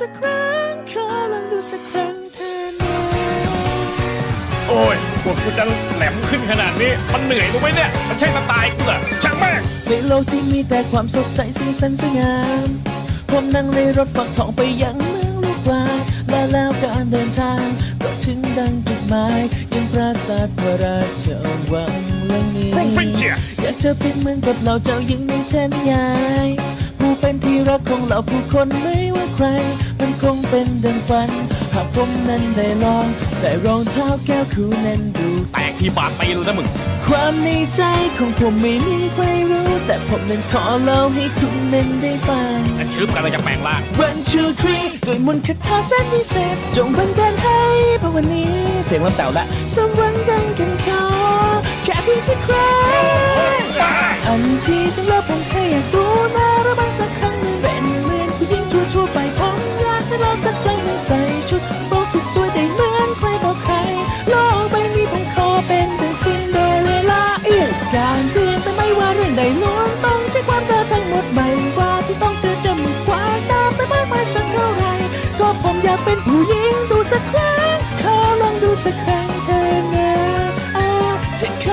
สักครั้ง ขอลองดูสักครั้งเธอนะโอ้ยปวดกูจะแหลมขึ้นขนาดนี้ มันเหนื่อยรู้ไหมเนี่ย มันใช่มาตายกูเหรอช่างแม่งในโลกที่มีแต่ความสดใสสีสันสวยงามผมนั่งในรถฝักทองไปยังเมืองลูกปลายและแล้วการเดินทาง ก็ถึงดังจุดหมายยังปราสาทพระราชวังหลังนี้ Provincia อยากจะเป็นเหมือนกับเราเจ้าหญิงในเทนยายผู้ เป็นที่รักของเราผู้คนไม่ว่าใคร มันคงเป็นดังฝัน หากผมนั้นได้ลอง ใส่รองเท้าแก้วคูนั้นดู แตกที่บาดตีเลยนะมึง ความในใจของผมไม่มีใครรู้ แต่ผมนั้นขอเล่าให้คุณนั้นได้ฟัง แต่ชื่อกันเลยจะแปลงร่าง One two three ด้วยมนต์คาถาแสนพิเศษจงบันดาลให้ภายวันนี้เสียงลำเต่าละสมหวังดังกันขอแค่เพียงสักครั้งอันที่จะ ใส่ชุดโป๊กสวยๆได้เหมือนใครบอกใครโลกใบนี้ผมขอเป็นเป็นซินเดอเรลล่าเอียการเปลี่ยนไปไม่ว่าเรื่องใดล้วนต้องใช้ความเร็วทั้งหมดใหม่ว่าที่ต้องเจอจะมีอกว่าตาไปมากมายสักเท่าไรก็ผมอยากเป็นผู้หญิงดูสักครั้งขอลองดูสักครั้งเธอนะอ่าฉันข